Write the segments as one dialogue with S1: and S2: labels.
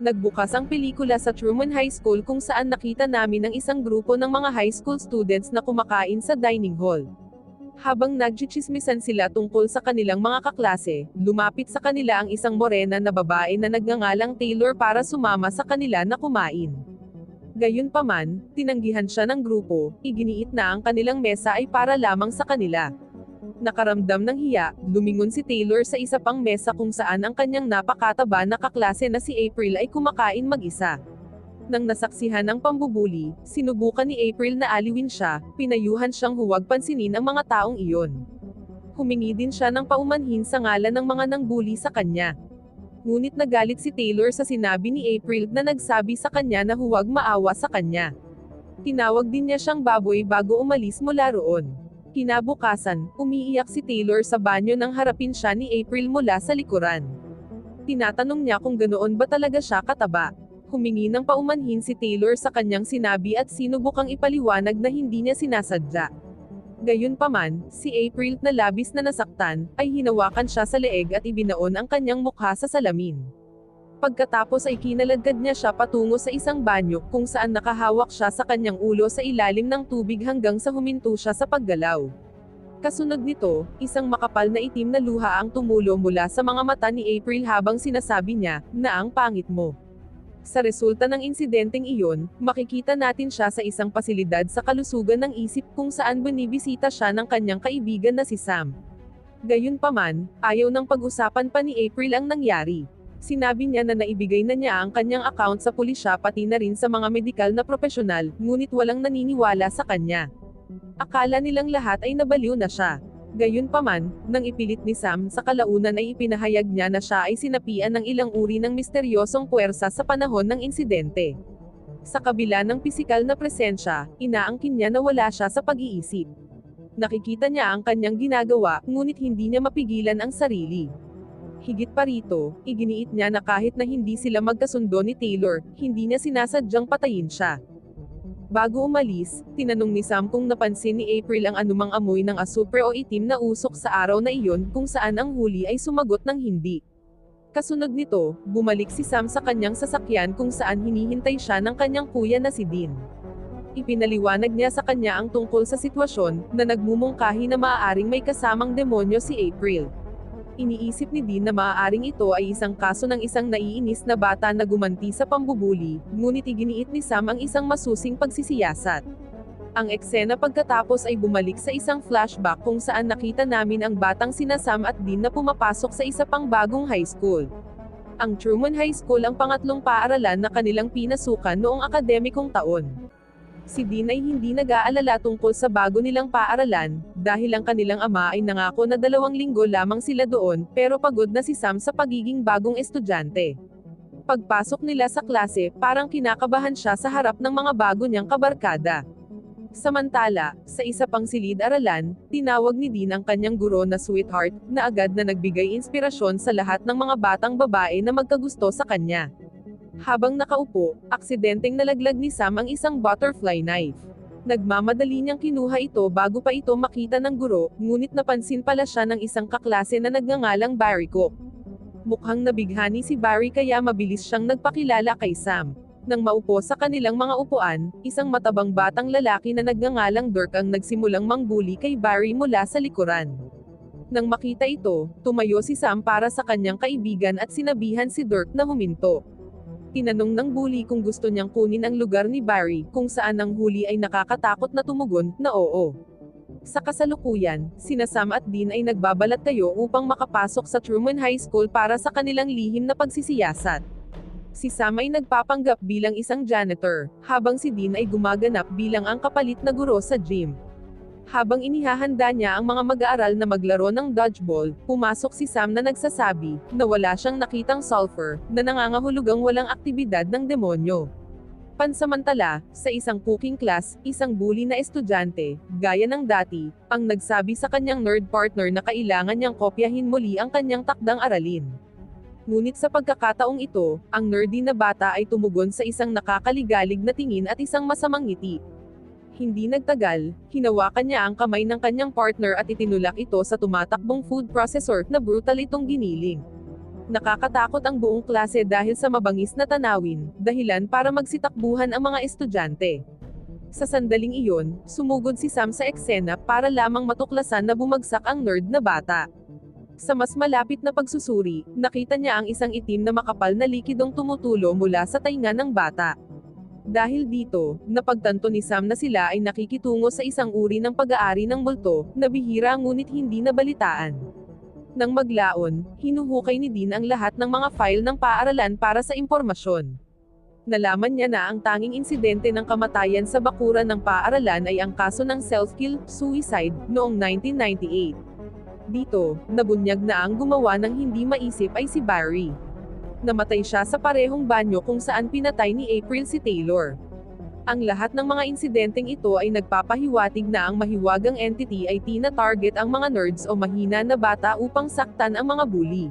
S1: Nagbukas ang pelikula sa Truman High School kung saan nakita namin ang isang grupo ng mga high school students na kumakain sa dining hall. Habang nagchichismisan sila tungkol sa kanilang mga kaklase, lumapit sa kanila ang isang morena na babae na nagngangalang Taylor para sumama sa kanila na kumain. Gayunpaman, tinanggihan siya ng grupo, iginiit na ang kanilang mesa ay para lamang sa kanila. Nakaramdam ng hiya, lumingon si Taylor sa isa pang mesa kung saan ang kanyang napakataba na kaklase na si April ay kumakain mag-isa. Nang nasaksihan ang pambubuli, sinubukan ni April na aliwin siya, pinayuhan siyang huwag pansinin ang mga taong iyon. Humingi din siya ng paumanhin sa ngalan ng mga nangbuli sa kanya. Ngunit nagalit si Taylor sa sinabi ni April na nagsabi sa kanya na huwag maawa sa kanya. Tinawag din niya siyang baboy bago umalis mula roon. Kinabukasan, umiiyak si Taylor sa banyo nang harapin siya ni April mula sa likuran. Tinatanong niya kung ganoon ba talaga siya kataba. Humingi ng paumanhin si Taylor sa kanyang sinabi at sinubukang ipaliwanag na hindi niya sinasadya. Gayunpaman, si April na labis na nasaktan, ay hinawakan siya sa leeg at ibinaon ang kanyang mukha sa salamin. Pagkatapos ay kinaladkad niya siya patungo sa isang banyo kung saan nakahawak siya sa kanyang ulo sa ilalim ng tubig hanggang sa huminto siya sa paggalaw. Kasunod nito, isang makapal na itim na luha ang tumulo mula sa mga mata ni April habang sinasabi niya, na ang pangit mo. Sa resulta ng insidenteng iyon, makikita natin siya sa isang pasilidad sa kalusugan ng isip kung saan binibisita siya ng kanyang kaibigan na si Sam. Gayunpaman, ayaw ng pag-usapan pa ni April ang nangyari. Sinabi niya na naibigay na niya ang kanyang account sa pulisya pati na rin sa mga medikal na profesional, ngunit walang naniniwala sa kanya. Akala nilang lahat ay nabaliw na siya. Gayunpaman, nang ipilit ni Sam sa kalaunan ay ipinahayag niya na siya ay sinapian ng ilang uri ng misteryosong puwersa sa panahon ng insidente. Sa kabila ng pisikal na presensya, inaangkin niya na wala siya sa pag-iisip. Nakikita niya ang kanyang ginagawa, ngunit hindi niya mapigilan ang sarili. Higit pa rito, iginiit niya na kahit na hindi sila magkasundo ni Taylor, hindi niya sinasadyang patayin siya. Bago umalis, tinanong ni Sam kung napansin ni April ang anumang amoy ng asupre o itim na usok sa araw na iyon kung saan ang huli ay sumagot ng hindi. Kasunod nito, bumalik si Sam sa kanyang sasakyan kung saan hinihintay siya ng kanyang kuya na si Dean. Ipinaliwanag niya sa kanya ang tungkol sa sitwasyon, na nagmumungkahi na maaaring may kasamang demonyo si April. Iniisip ni Dean na maaaring ito ay isang kaso ng isang naiinis na bata na gumanti sa pambubuli, ngunit iginiit ni Sam ang isang masusing pagsisiyasat. Ang eksena pagkatapos ay bumalik sa isang flashback kung saan nakita namin ang batang sina Sam at Dean na pumapasok sa isa pang bagong high school. Ang Truman High School ang pangatlong paaralan na kanilang pinasukan noong akademikong taon si Dean ay hindi nag-aalala tungkol sa bago nilang paaralan, dahil ang kanilang ama ay nangako na dalawang linggo lamang sila doon, pero pagod na si Sam sa pagiging bagong estudyante. Pagpasok nila sa klase, parang kinakabahan siya sa harap ng mga bago niyang kabarkada. Samantala, sa isa pang silid-aralan, tinawag ni Dean ang kanyang guro na sweetheart, na agad na nagbigay inspirasyon sa lahat ng mga batang babae na magkagusto sa kanya. Habang nakaupo, aksidenteng nalaglag ni Sam ang isang butterfly knife. Nagmamadali niyang kinuha ito bago pa ito makita ng guro, ngunit napansin pala siya ng isang kaklase na nagngangalang Barry Cook. Mukhang nabighani si Barry kaya mabilis siyang nagpakilala kay Sam. Nang maupo sa kanilang mga upuan, isang matabang batang lalaki na nagngangalang Dirk ang nagsimulang mangbuli kay Barry mula sa likuran. Nang makita ito, tumayo si Sam para sa kanyang kaibigan at sinabihan si Dirk na huminto. Tinanong ng bully kung gusto niyang kunin ang lugar ni Barry, kung saan ang huli ay nakakatakot na tumugon, na oo. Sa kasalukuyan, sina Sam at Dean ay nagbabalat kayo upang makapasok sa Truman High School para sa kanilang lihim na pagsisiyasat. Si Sam ay nagpapanggap bilang isang janitor, habang si Dean ay gumaganap bilang ang kapalit na guro sa gym. Habang inihahanda niya ang mga mag-aaral na maglaro ng dodgeball, pumasok si Sam na nagsasabi, na wala siyang nakitang sulfur, na nangangahulugang walang aktibidad ng demonyo. Pansamantala, sa isang cooking class, isang bully na estudyante, gaya ng dati, ang nagsabi sa kanyang nerd partner na kailangan niyang kopyahin muli ang kanyang takdang aralin. Ngunit sa pagkakataong ito, ang nerdy na bata ay tumugon sa isang nakakaligalig na tingin at isang masamang ngiti, hindi nagtagal, hinawakan niya ang kamay ng kanyang partner at itinulak ito sa tumatakbong food processor na brutal itong giniling. Nakakatakot ang buong klase dahil sa mabangis na tanawin, dahilan para magsitakbuhan ang mga estudyante. Sa sandaling iyon, sumugod si Sam sa eksena para lamang matuklasan na bumagsak ang nerd na bata. Sa mas malapit na pagsusuri, nakita niya ang isang itim na makapal na likidong tumutulo mula sa tainga ng bata. Dahil dito, napagtanto ni Sam na sila ay nakikitungo sa isang uri ng pag-aari ng multo, na bihira ngunit hindi nabalitaan. Nang maglaon, hinuhukay ni Dean ang lahat ng mga file ng paaralan para sa impormasyon. Nalaman niya na ang tanging insidente ng kamatayan sa bakuran ng paaralan ay ang kaso ng self-kill, suicide, noong 1998. Dito, nabunyag na ang gumawa ng hindi maisip ay si Barry. Namatay siya sa parehong banyo kung saan pinatay ni April si Taylor. Ang lahat ng mga insidenteng ito ay nagpapahiwatig na ang mahiwagang entity ay tina-target ang mga nerds o mahina na bata upang saktan ang mga bully.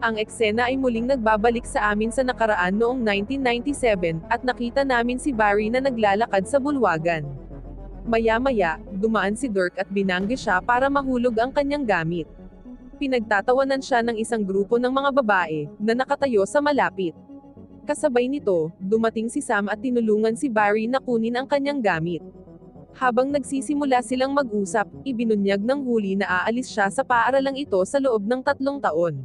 S1: Ang eksena ay muling nagbabalik sa amin sa nakaraan noong 1997, at nakita namin si Barry na naglalakad sa bulwagan. Maya-maya, dumaan si Dirk at binangge siya para mahulog ang kanyang gamit. Pinagtatawanan siya ng isang grupo ng mga babae, na nakatayo sa malapit. Kasabay nito, dumating si Sam at tinulungan si Barry na kunin ang kanyang gamit. Habang nagsisimula silang mag-usap, ibinunyag ng huli na aalis siya sa paaralang ito sa loob ng tatlong taon.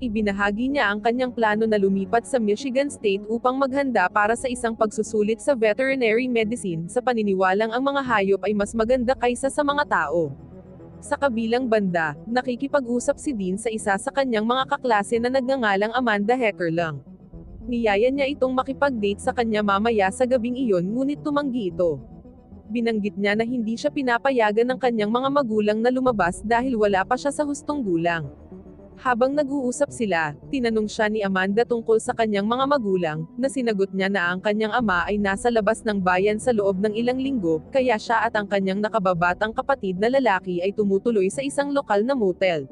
S1: Ibinahagi niya ang kanyang plano na lumipat sa Michigan State upang maghanda para sa isang pagsusulit sa veterinary medicine sa paniniwalang ang mga hayop ay mas maganda kaysa sa mga tao. Sa kabilang banda, nakikipag-usap si Dean sa isa sa kanyang mga kaklase na nagngangalang Amanda Heckerlang. Niyaya niya itong makipag-date sa kanya mamaya sa gabing iyon ngunit tumanggi ito. Binanggit niya na hindi siya pinapayagan ng kanyang mga magulang na lumabas dahil wala pa siya sa hustong gulang. Habang nag-uusap sila, tinanong siya ni Amanda tungkol sa kanyang mga magulang, na sinagot niya na ang kanyang ama ay nasa labas ng bayan sa loob ng ilang linggo, kaya siya at ang kanyang nakababatang kapatid na lalaki ay tumutuloy sa isang lokal na motel.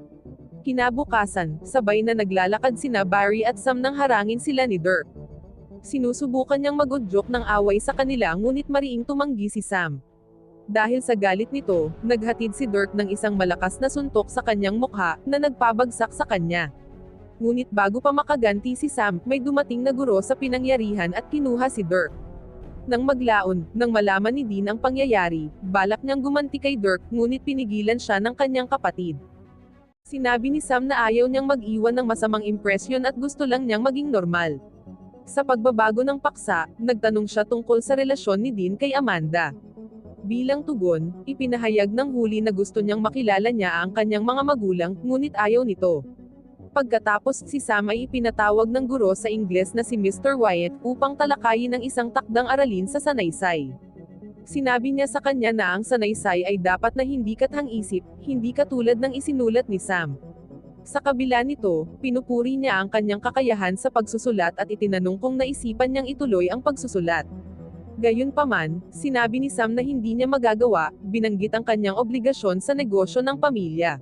S1: Kinabukasan, sabay na naglalakad sina Barry at Sam nang harangin sila ni Dirk. Sinusubukan niyang magudyok ng away sa kanila ngunit mariing tumanggi si Sam. Dahil sa galit nito, naghatid si Dirk ng isang malakas na suntok sa kanyang mukha, na nagpabagsak sa kanya. Ngunit bago pa makaganti si Sam, may dumating na guro sa pinangyarihan at kinuha si Dirk. Nang maglaon, nang malaman ni Dean ang pangyayari, balak niyang gumanti kay Dirk, ngunit pinigilan siya ng kanyang kapatid. Sinabi ni Sam na ayaw niyang mag-iwan ng masamang impresyon at gusto lang niyang maging normal. Sa pagbabago ng paksa, nagtanong siya tungkol sa relasyon ni Dean kay Amanda. Bilang tugon, ipinahayag ng huli na gusto niyang makilala niya ang kanyang mga magulang, ngunit ayaw nito. Pagkatapos si Sam ay ipinatawag ng guro sa Ingles na si Mr. Wyatt upang talakayin ng isang takdang aralin sa sanaysay. Sinabi niya sa kanya na ang sanaysay ay dapat na hindi kathang-isip, hindi katulad ng isinulat ni Sam. Sa kabila nito, pinupuri niya ang kanyang kakayahan sa pagsusulat at itinanong kung naisipan niyang ituloy ang pagsusulat. Gayunpaman, sinabi ni Sam na hindi niya magagawa, binanggit ang kanyang obligasyon sa negosyo ng pamilya.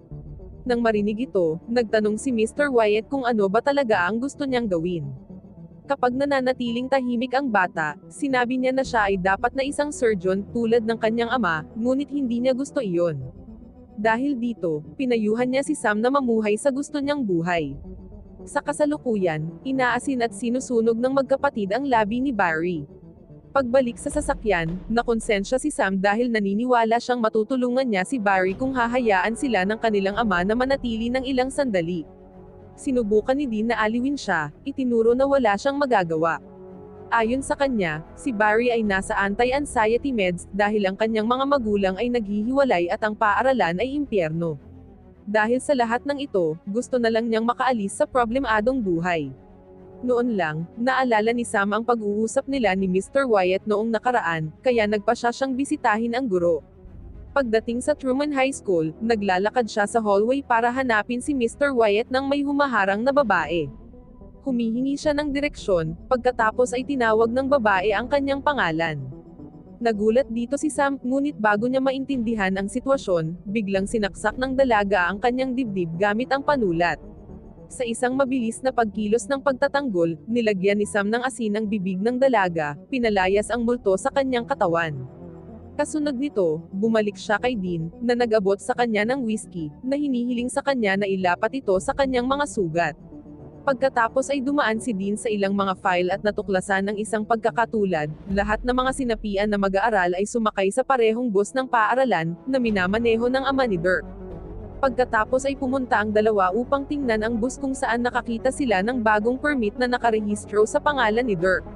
S1: Nang marinig ito, nagtanong si Mr. Wyatt kung ano ba talaga ang gusto niyang gawin. Kapag nananatiling tahimik ang bata, sinabi niya na siya ay dapat na isang surgeon tulad ng kanyang ama, ngunit hindi niya gusto iyon. Dahil dito, pinayuhan niya si Sam na mamuhay sa gusto niyang buhay. Sa kasalukuyan, inaasin at sinusunog ng magkapatid ang labi ni Barry. Pagbalik sa sasakyan, nakonsensya si Sam dahil naniniwala siyang matutulungan niya si Barry kung hahayaan sila ng kanilang ama na manatili ng ilang sandali. Sinubukan ni Dean na aliwin siya, itinuro na wala siyang magagawa. Ayon sa kanya, si Barry ay nasa anti-anxiety meds dahil ang kanyang mga magulang ay naghihiwalay at ang paaralan ay impyerno. Dahil sa lahat ng ito, gusto na lang niyang makaalis sa problemadong buhay. Noon lang, naalala ni Sam ang pag-uusap nila ni Mr. Wyatt noong nakaraan, kaya nagpa siya siyang bisitahin ang guro. Pagdating sa Truman High School, naglalakad siya sa hallway para hanapin si Mr. Wyatt ng may humaharang na babae. Humihingi siya ng direksyon, pagkatapos ay tinawag ng babae ang kanyang pangalan. Nagulat dito si Sam, ngunit bago niya maintindihan ang sitwasyon, biglang sinaksak ng dalaga ang kanyang dibdib gamit ang panulat. Sa isang mabilis na pagkilos ng pagtatanggol, nilagyan ni Sam ng asin ang bibig ng dalaga, pinalayas ang multo sa kanyang katawan. Kasunod nito, bumalik siya kay Dean, na nag-abot sa kanya ng whiskey, na hinihiling sa kanya na ilapat ito sa kanyang mga sugat. Pagkatapos ay dumaan si Dean sa ilang mga file at natuklasan ng isang pagkakatulad, lahat ng mga sinapian na mag-aaral ay sumakay sa parehong bus ng paaralan, na minamaneho ng ama ni Dirk. Pagkatapos ay pumunta ang dalawa upang tingnan ang bus kung saan nakakita sila ng bagong permit na nakarehistro sa pangalan ni Dirk.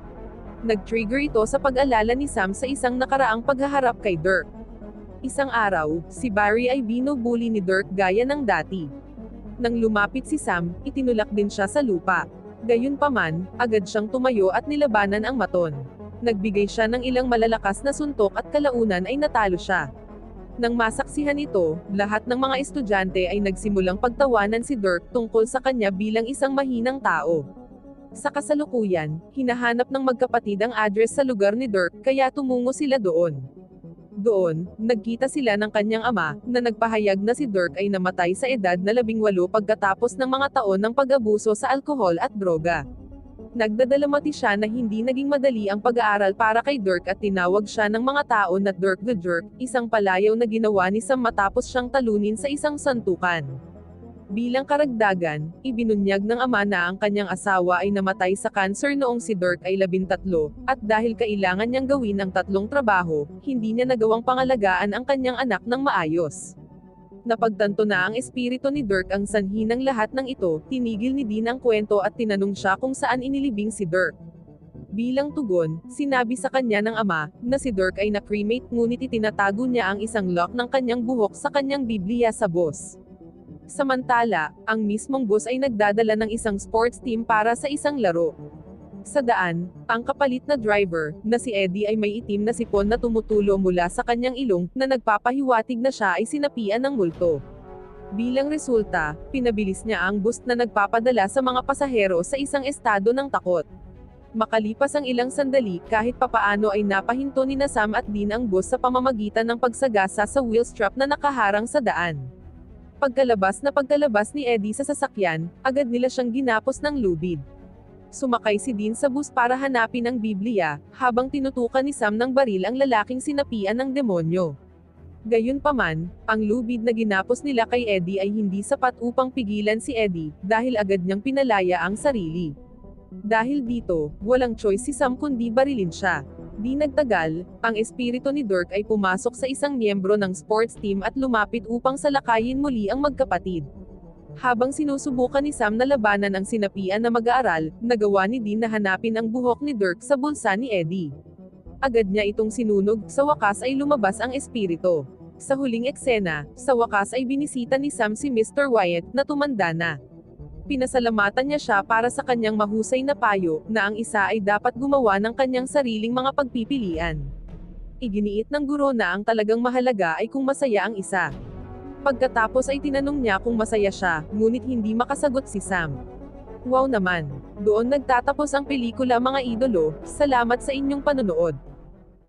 S1: Nag-trigger ito sa pag-alala ni Sam sa isang nakaraang paghaharap kay Dirk. Isang araw, si Barry ay binubuli ni Dirk gaya ng dati. Nang lumapit si Sam, itinulak din siya sa lupa. Gayunpaman, agad siyang tumayo at nilabanan ang maton. Nagbigay siya ng ilang malalakas na suntok at kalaunan ay natalo siya. Nang masaksihan ito, lahat ng mga estudyante ay nagsimulang pagtawanan si Dirk tungkol sa kanya bilang isang mahinang tao. Sa kasalukuyan, hinahanap ng magkapatid ang address sa lugar ni Dirk kaya tumungo sila doon. Doon, nagkita sila ng kanyang ama, na nagpahayag na si Dirk ay namatay sa edad na labing walo pagkatapos ng mga taon ng pag-abuso sa alkohol at droga. Nagdadalamati siya na hindi naging madali ang pag-aaral para kay Dirk at tinawag siya ng mga tao na Dirk the Jerk, isang palayaw na ginawa ni Sam matapos siyang talunin sa isang santukan. Bilang karagdagan, ibinunyag ng ama na ang kanyang asawa ay namatay sa cancer noong si Dirk ay labintatlo, at dahil kailangan niyang gawin ang tatlong trabaho, hindi niya nagawang pangalagaan ang kanyang anak ng maayos. Napagtanto na ang espiritu ni Dirk ang sanhi ng lahat ng ito, tinigil ni Dean ang kwento at tinanong siya kung saan inilibing si Dirk. Bilang tugon, sinabi sa kanya ng ama, na si Dirk ay na-cremate ngunit itinatago niya ang isang lock ng kanyang buhok sa kanyang Biblia sa bus. Samantala, ang mismong bus ay nagdadala ng isang sports team para sa isang laro. Sa daan, ang kapalit na driver, na si Eddie ay may itim na sipon na tumutulo mula sa kanyang ilong, na nagpapahiwatig na siya ay sinapian ng multo. Bilang resulta, pinabilis niya ang bus na nagpapadala sa mga pasahero sa isang estado ng takot. Makalipas ang ilang sandali, kahit papaano ay napahinto ni na Sam at Dean ang bus sa pamamagitan ng pagsagasa sa wheel strap na nakaharang sa daan. Pagkalabas na pagkalabas ni Eddie sa sasakyan, agad nila siyang ginapos ng lubid. Sumakay si Dean sa bus para hanapin ang Biblia, habang tinutukan ni Sam ng baril ang lalaking sinapian ng demonyo. Gayunpaman, ang lubid na ginapos nila kay Eddie ay hindi sapat upang pigilan si Eddie, dahil agad niyang pinalaya ang sarili. Dahil dito, walang choice si Sam kundi barilin siya. Di nagtagal, ang espiritu ni Dirk ay pumasok sa isang miyembro ng sports team at lumapit upang salakayin muli ang magkapatid. Habang sinusubukan ni Sam na labanan ang sinapian na mag-aaral, nagawa ni Dean na hanapin ang buhok ni Dirk sa bulsa ni Eddie. Agad niya itong sinunog, sa wakas ay lumabas ang espiritu. Sa huling eksena, sa wakas ay binisita ni Sam si Mr. Wyatt, na tumanda na. Pinasalamatan niya siya para sa kanyang mahusay na payo, na ang isa ay dapat gumawa ng kanyang sariling mga pagpipilian. Iginiit ng guro na ang talagang mahalaga ay kung masaya ang isa. Pagkatapos ay tinanong niya kung masaya siya, ngunit hindi makasagot si Sam. Wow naman! Doon nagtatapos ang pelikula mga idolo, salamat sa inyong panonood.